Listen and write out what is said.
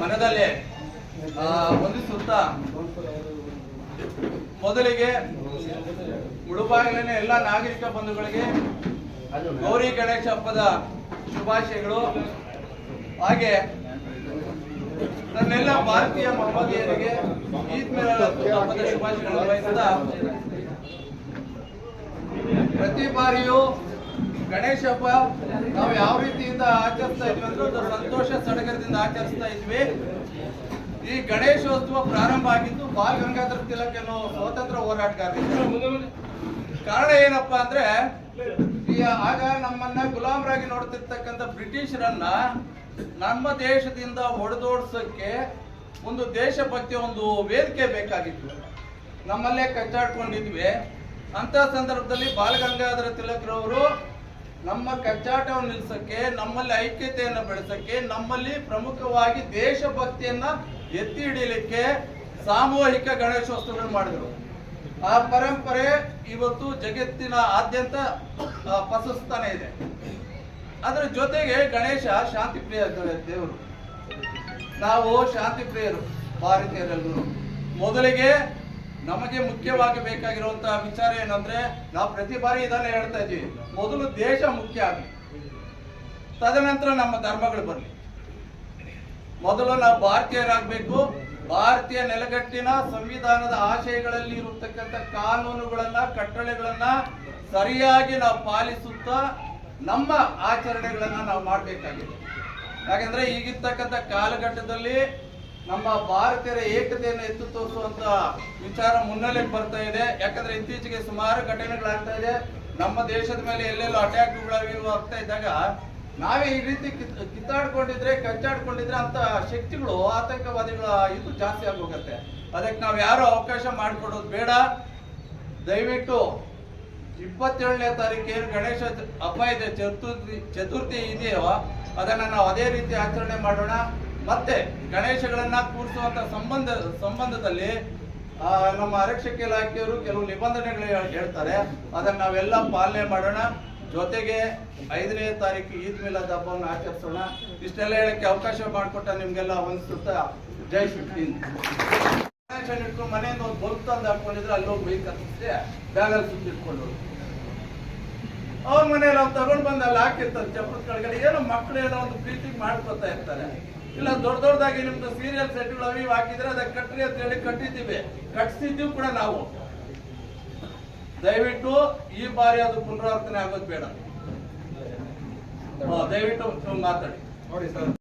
ಮನದಲ್ಲಿ ಆ, ವಂದಿಸುತ್ತಾ ಮೊದಲಿಗೆ ಮುಳುಬಾಗಿಲಿನ ಎಲ್ಲ ನಾಗರಿಕ ಬಂಧುಗಳಿಗೆ ಗೌರಿ ಗಣೇಶ ಹಬ್ಬದ ಶುಭಾಶಯಗಳು. ಹಾಗೆ ನನ್ನೆಲ್ಲ ಭಾರತೀಯ ಮಹಮ್ಮದಿಯರಿಗೆ ಈದ್ ಮಿಲಾದ್ ಹಬ್ಬದ ಶುಭಾಶಯಗಳು ಬಯಸುತ್ತಾ ಪ್ರತಿ ಬಾರಿಯೂ ಗಣೇಶ ಹಬ್ಬ ನಾವು ಯಾವ ಆಚರಿಸ್ತಾ ಇದ್ವಿ ಅಂದ್ರೆ ಒಂದು ಸಂತೋಷ ಸಡಗರದಿಂದ ಆಚರಿಸ್ತಾ ಇದ್ವಿ. ಈ ಗಣೇಶೋತ್ಸವ ಪ್ರಾರಂಭ ಆಗಿದ್ದು ಬಾಲ್ ಗಂಗಾಧರ ತಿಲಕ್ ಅನ್ನೋ ಸ್ವಾತಂತ್ರ್ಯ ಹೋರಾಟಗಾರ ಕಾರಣ ಏನಪ್ಪಾ ಅಂದ್ರೆ ಈ ಆಗ ನಮ್ಮನ್ನ ಗುಲಾಮರಾಗಿ ನೋಡ್ತಿರ್ತಕ್ಕಂಥ ಬ್ರಿಟಿಷರನ್ನ ನಮ್ಮ ದೇಶದಿಂದ ಹೊಡೆದೋಡ್ಸಕ್ಕೆ ಒಂದು ದೇಶಭಕ್ತಿ ಒಂದು ವೇದಿಕೆ ಬೇಕಾಗಿತ್ತು. ನಮ್ಮಲ್ಲೇ ಕಚ್ಚಾಡ್ಕೊಂಡಿದ್ವಿ. ಅಂತ ಸಂದರ್ಭದಲ್ಲಿ ಬಾಲಗಂಗಾಧರ ತಿಲಕ್ರವರು ನಮ್ಮ ಕಚ್ಚಾಟವನ್ನು ನಿಲ್ಲಿಸಕ್ಕೆ, ನಮ್ಮಲ್ಲಿ ಐಕ್ಯತೆಯನ್ನು ಬೆಳೆಸಕ್ಕೆ, ನಮ್ಮಲ್ಲಿ ಪ್ರಮುಖವಾಗಿ ದೇಶಭಕ್ತಿಯನ್ನ ಎತ್ತಿ ಹಿಡಿಯಲಿಕ್ಕೆ ಸಾಮೂಹಿಕ ಗಣೇಶೋತ್ಸವಗಳನ್ನು ಮಾಡಿದರು. ಆ ಪರಂಪರೆ ಇವತ್ತು ಜಗತ್ತಿನ ಆದ್ಯಂತ ಪಸಸ್ತಾನೆ ಇದೆ. ಅದರ ಜೊತೆಗೆ ಗಣೇಶ ಶಾಂತಿ ಪ್ರಿಯ ದೇವರು. ನಾವು ಶಾಂತಿ ಪ್ರಿಯರು ಭಾರತೀಯರೆಲ್ಲರೂ. ಮೊದಲಿಗೆ ನಮಗೆ ಮುಖ್ಯವಾಗಿ ಬೇಕಾಗಿರುವಂತಹ ವಿಚಾರ ಏನಂದ್ರೆ, ನಾವು ಪ್ರತಿ ಬಾರಿ ಇದನ್ನ ಹೇಳ್ತಾ ಇದ್ದೀವಿ. ಮೊದಲು ದೇಶ ಮುಖ್ಯ ಆಗಲಿ. ತದನಂತರ ನಮ್ಮ ಧರ್ಮಗಳು ಬರಲಿ. ಮೊದಲು ನಾವು ಭಾರತೀಯರಾಗಬೇಕು. ಭಾರತೀಯ ನೆಲಗಟ್ಟಿನ ಸಂವಿಧಾನದ ಆಶಯಗಳಲ್ಲಿ ಇರತಕ್ಕಂಥ ಕಾನೂನುಗಳನ್ನ, ಕಟ್ಟಳೆಗಳನ್ನ ಸರಿಯಾಗಿ ನಾವು ಪಾಲಿಸುತ್ತಾ ನಮ್ಮ ಆಚರಣೆಗಳನ್ನ ನಾವು ಮಾಡಬೇಕಾಗಿದೆ. ಯಾಕಂದ್ರೆ ಈಗಿರ್ತಕ್ಕಂಥ ಕಾಲಘಟ್ಟದಲ್ಲಿ ನಮ್ಮ ಭಾರತೀಯರ ಏಕತೆಯನ್ನು ಎತ್ತು ತೋರಿಸುವಂತ ವಿಚಾರ ಮುನ್ನೆಲೆಗೆ ಬರ್ತಾ ಇದೆ. ಯಾಕಂದ್ರೆ ಇತ್ತೀಚೆಗೆ ಸುಮಾರು ಘಟನೆಗಳಾಗ್ತಾ ಇದೆ. ನಮ್ಮ ದೇಶದ ಮೇಲೆ ಎಲ್ಲೆಲ್ಲೋ ಅಟ್ಯಾಕ್ಗಳು ಆಗ್ತಾ ಇದ್ದಾಗ ನಾವೇ ಈ ರೀತಿ ಕಿತ್- ಕಿತ್ತಾಡ್ಕೊಂಡಿದ್ರೆ, ಕಚ್ಚಾಡ್ಕೊಂಡಿದ್ರೆ ಅಂತ ಶಕ್ತಿಗಳು, ಆತಂಕವಾದಿಗಳ ಇದು ಜಾಸ್ತಿ ಆಗೋಗುತ್ತೆ ಅದಕ್ಕೆ ನಾವು ಯಾರು ಅವಕಾಶ ಮಾಡಿಕೊಡೋದು ಬೇಡ. ದಯವಿಟ್ಟು ಇಪ್ಪತ್ತೇಳನೇ ತಾರೀಕು ಗಣೇಶ ಹಬ್ಬ ಇದೆ ಚತುರ್ಥಿ ಚತುರ್ಥಿ ಇದೆಯೋ ಅದನ್ನ ನಾವು ಅದೇ ರೀತಿ ಆಚರಣೆ ಮಾಡೋಣ. ಮತ್ತೆ ಗಣೇಶಗಳನ್ನ ಕೂರಿಸುವಂತ ಸಂಬಂಧ, ಸಂಬಂಧದಲ್ಲಿ ನಮ್ಮ ಆರಕ್ಷಕ ಇಲಾಖೆಯವರು ಕೆಲವು ನಿಬಂಧನೆಗಳು ಹೇಳ್ತಾರೆ. ಅದನ್ನ ನಾವೆಲ್ಲ ಪಾಲನೆ ಮಾಡೋಣ. ಜೊತೆಗೆ ಐದನೇ ತಾರೀಕು ಈದ್ ಮಿಲಾದ್ ಹಬ್ಬವನ್ನು ಆಚರಿಸೋಣ. ಇಷ್ಟೆಲ್ಲ ಹೇಳಕ್ಕೆ ಅವಕಾಶ ಮಾಡಿಕೊಟ್ಟ ನಿಮ್ಗೆಲ್ಲ ವಂದಿಸುತ್ತಾ ಜೈ ಶ್ರೀ ಗಣೇಶನ್ ಇಟ್ಕೊಂಡು ಮನೆಯಿಂದ ಒಂದು ಬಲ್ಬ್ ತಂದು ಹಾಕೊಂಡಿದ್ರೆ ಅಲ್ಲಿ ಹೋಗಿ ಬೈಕ್ ಹತ್ತಿದ್ರೆ ಬ್ಯಾಗಲ್ಲಿ ಸುತ್ತಿಟ್ಕೊಂಡು ಅವ್ರ ಮನೇಲಿ ಅವ್ರು ತಗೊಂಡ್ ಬಂದು ಅಲ್ಲಿ ಹಾಕಿರ್ತಾರೆ. ಚಪ್ಪದ ಕೆಳಗಡೆ ಏನೋ ಮಕ್ಕಳು ಏನೋ ಒಂದು ಪ್ರೀತಿ ಮಾಡ್ಕೊತಾ ಇರ್ತಾರೆ. ಇಲ್ಲ, ದೊಡ್ಡ ದೊಡ್ಡದಾಗಿ ನಿಮ್ದು ಸೀರಿಯಲ್ ಸೆಟ್ಗಳು ಅವು ಹಾಕಿದ್ರೆ ಅದಕ್ಕೆ ಕಟ್ಟ್ರಿ ಅಂತ ಹೇಳಿ ಕಟ್ಟಿದ್ದೀವಿ. ಕಟ್ಸಿದ್ದೀವಿ ಕೂಡ ನಾವು. ದಯವಿಟ್ಟು ಈ ಬಾರಿ ಅದು ಪುನರಾವರ್ತನೆ ಆಗೋದು ಬೇಡ. ದಯವಿಟ್ಟು ಮಾತಾಡಿ. ನೋಡಿ ಸರ್.